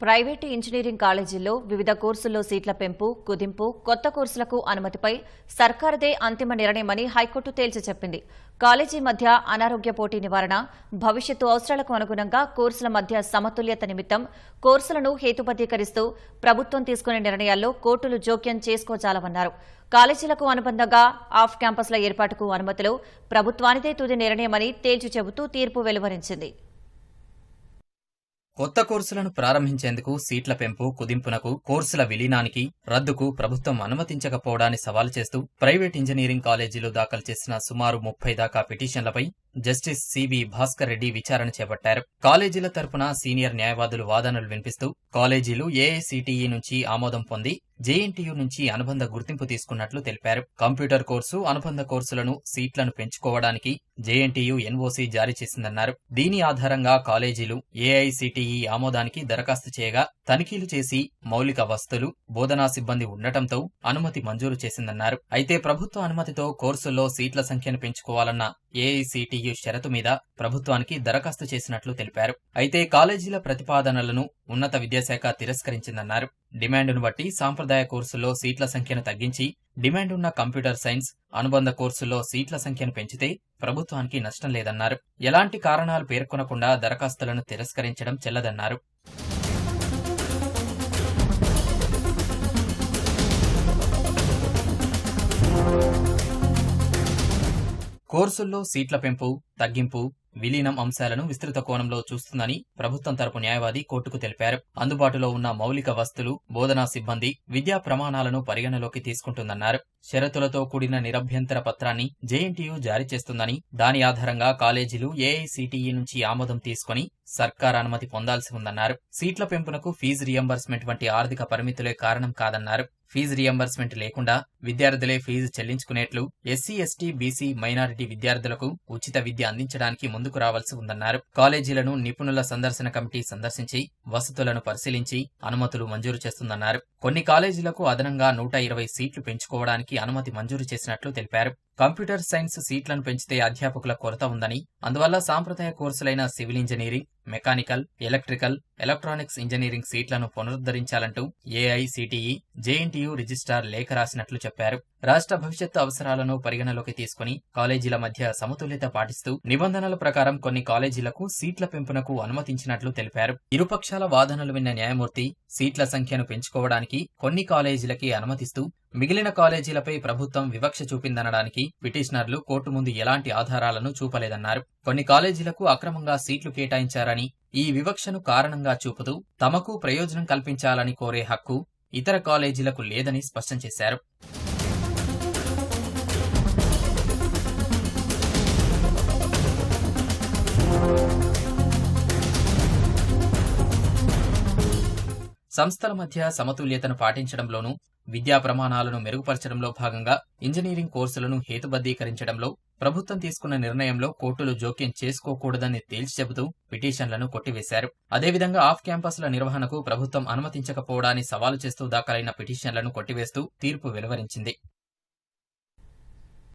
Private engineering కాలేజీల్లో వివిధ కోర్సుల్లో సీట్ల పెంపు కుదింపు కొత్త కోర్సులకు అనుమతిపై సర్కారుదే అంతిమ నిర్ణయమని హైకోర్టు తేల్చి చెప్పింది. కాలేజీ మధ్య అనారోగ్య పోటీ నివారణ భవిష్యత్తు అవసరాలకు అనుగుణంగా కోర్సుల మధ్య సమతుల్యత నిమిత్తం కోర్సులను హేతుబద్దీకరిస్తూ ప్రభుత్వం తీసుకునే నిర్ణయాల్లో కోర్టులు జోక్యం చేసుకోజాలవన్నారు కాలేజీలకు అనుబంధంగా ఆఫ్ క్యాంపస్ల ఏర్పాటుకు అనుమతులు ప్రభుత్వానిదే తుది నిర్ణయమని తేల్చి చెబుతూ తీర్పు వెలువరించింది. కొత్త కోర్సులను ప్రారంభించేందుకు సీట్ల పెంపు కుదింపునకు కోర్సుల విలీనానికి రద్దుకు ప్రభుత్వం అనుమతించకపోవడాన్ని సవాల్ చేస్తూ ప్రైవేట్ ఇంజనీరింగ్ కాలేజీలు దాఖలు చేసిన సుమారు ముప్పై దాకా పిటిషన్లపై justice C B Bhaskar Reddy విచారణ చేపట్టారు. కాలేజీల తరపున సీనియర్ న్యాయవాదులు వాదనలు వినిపిస్తూ కాలేజీలు ఏఐసిటిఈ నుంచి ఆమోదం పొంది జేఎన్టీయూ నుంచి అనుబంధ గుర్తింపు తీసుకున్నట్లు తెలిపారు. కంప్యూటర్ కోర్సు అనుబంధ కోర్సులను సీట్లను పెంచుకోవడానికి జేఎన్టీయూ ఎన్ఓసీ జారీ చేసిందన్నారు. దీని ఆధారంగా కాలేజీలు ఏఐసిటిఈ ఆమోదానికి దరఖాస్తు చేయగా తనిఖీలు చేసి మౌలిక వస్తువులు బోధనా సిబ్బంది ఉండటంతో అనుమతి మంజూరు చేసిందన్నారు. అయితే ప్రభుత్వ అనుమతితో కోర్సుల్లో సీట్ల సంఖ్యను పెంచుకోవాలన్న ఏఐసిటియు షరతు మీద ప్రభుత్వానికి దరఖాస్తు చేసినట్లు తెలిపారు. అయితే కాలేజీల ప్రతిపాదనలను ఉన్నత విద్యాశాఖ తిరస్కరించిందన్నారు. డిమాండును బట్టి సాంప్రదాయ కోర్సుల్లో సీట్ల సంఖ్యను తగ్గించి డిమాండ్ ఉన్న కంప్యూటర్ సైన్స్ అనుబంధ కోర్సుల్లో సీట్ల సంఖ్యను పెంచితే ప్రభుత్వానికి నష్టం లేదన్నారు. ఎలాంటి కారణాలు పేర్కొనకుండా దరఖాస్తులను తిరస్కరించడం చెల్లదన్నారు. కోర్సుల్లో సీట్ల పెంపు తగ్గింపు విలీనం అంశాలను విస్తృత కోణంలో చూస్తుందని ప్రభుత్వం తరపు న్యాయవాది కోర్టుకు తెలిపారు. అందుబాటులో ఉన్న మౌలిక వస్తువులు బోధనా సిబ్బంది విద్యా ప్రమాణాలను పరిగణలోకి తీసుకుంటుందన్నారు. షరతులతో కూడిన నిరభ్యంతర పత్రాన్ని జేఎన్టీయూ జారీ చేస్తుందని దాని ఆధారంగా కాలేజీలు ఏఐసిటిఈ నుంచి ఆమోదం తీసుకుని సర్కార్ అనుమతి పొందాల్సి ఉందన్నారు. సీట్ల పెంపునకు ఫీజు రియంబర్స్మెంట్ వంటి ఆర్థిక పరిమితులే కారణం కాదన్నారు. ఫీజు రియంబర్స్మెంట్ లేకుండా విద్యార్థులే ఫీజు చెల్లించుకునేట్లు ఎస్సీ ఎస్టీ బీసీ మైనారిటీ విద్యార్థులకు ఉచిత విద్య అందించడానికి ముందుకు రావాల్సి ఉందన్నారు. కాలేజీలను నిపుణుల సందర్శన కమిటీ సందర్శించి వసతులను పరిశీలించి అనుమతులు మంజూరు చేస్తుందన్నారు. కొన్ని కాలేజీలకు అదనంగా నూట ఇరవై సీట్లు పెంచుకోవడానికి అనుమతి మంజూరు చేసినట్లు తెలిపారు. కంప్యూటర్ సైన్స్ సీట్లను పెంచితే అధ్యాపకుల కొరత ఉందని అందువల్ల సాంప్రదాయ కోర్సులైన civil engineering mechanical electrical electronics engineering సీట్లను పునరుద్ధరించాలంటూ ఏఐసిటిఈ జేఎన్టీయూ రిజిస్ట్రార్ లేఖ రాసినట్లు చెప్పారు. రాష్ట్ర భవిష్యత్తు అవసరాలను పరిగణలోకి తీసుకుని కాలేజీల మధ్య సమతుల్యత పాటిస్తూ నిబంధనల ప్రకారం కొన్ని కాలేజీలకు సీట్ల పెంపునకు అనుమతించినట్లు తెలిపారు. ఇరుపక్షాల వాదనలు విన్న న్యాయమూర్తి సీట్ల సంఖ్యను పెంచుకోవడానికి కొన్ని కాలేజీలకి అనుమతిస్తూ మిగిలిన కాలేజీలపై ప్రభుత్వం వివక్ష చూపిందనడానికి పిటిషనర్లు కోర్టు ముందు ఎలాంటి ఆధారాలను చూపలేదన్నారు. కొన్ని కాలేజీలకు అక్రమంగా సీట్లు కేటాయించారని ఈ వివక్షను కారణంగా చూపుతూ తమకు ప్రయోజనం కల్పించాలని కోరే హక్కు ఇతర కాలేజీలకు లేదని స్పష్టం చేశారు. సంస్థల మధ్య సమతుల్యతను పాటించడంలోనూ విద్యా ప్రమాణాలను మెరుగుపరచడంలో భాగంగా ఇంజనీరింగ్ కోర్సులను హేతుబద్దీకరించడంలో ప్రభుత్వం తీసుకున్న నిర్ణయంలో కోర్టులు జోక్యం చేసుకోకూడదని తేల్చి చెబుతూ పిటిషన్లను కొట్టివేశారు. అదేవిధంగా ఆఫ్ క్యాంపస్ల నిర్వహణకు ప్రభుత్వం అనుమతించకపోవడాన్ని సవాలు చేస్తూ దాఖలైన పిటిషన్లను కొట్టివేస్తూ తీర్పు వెలువరించింది.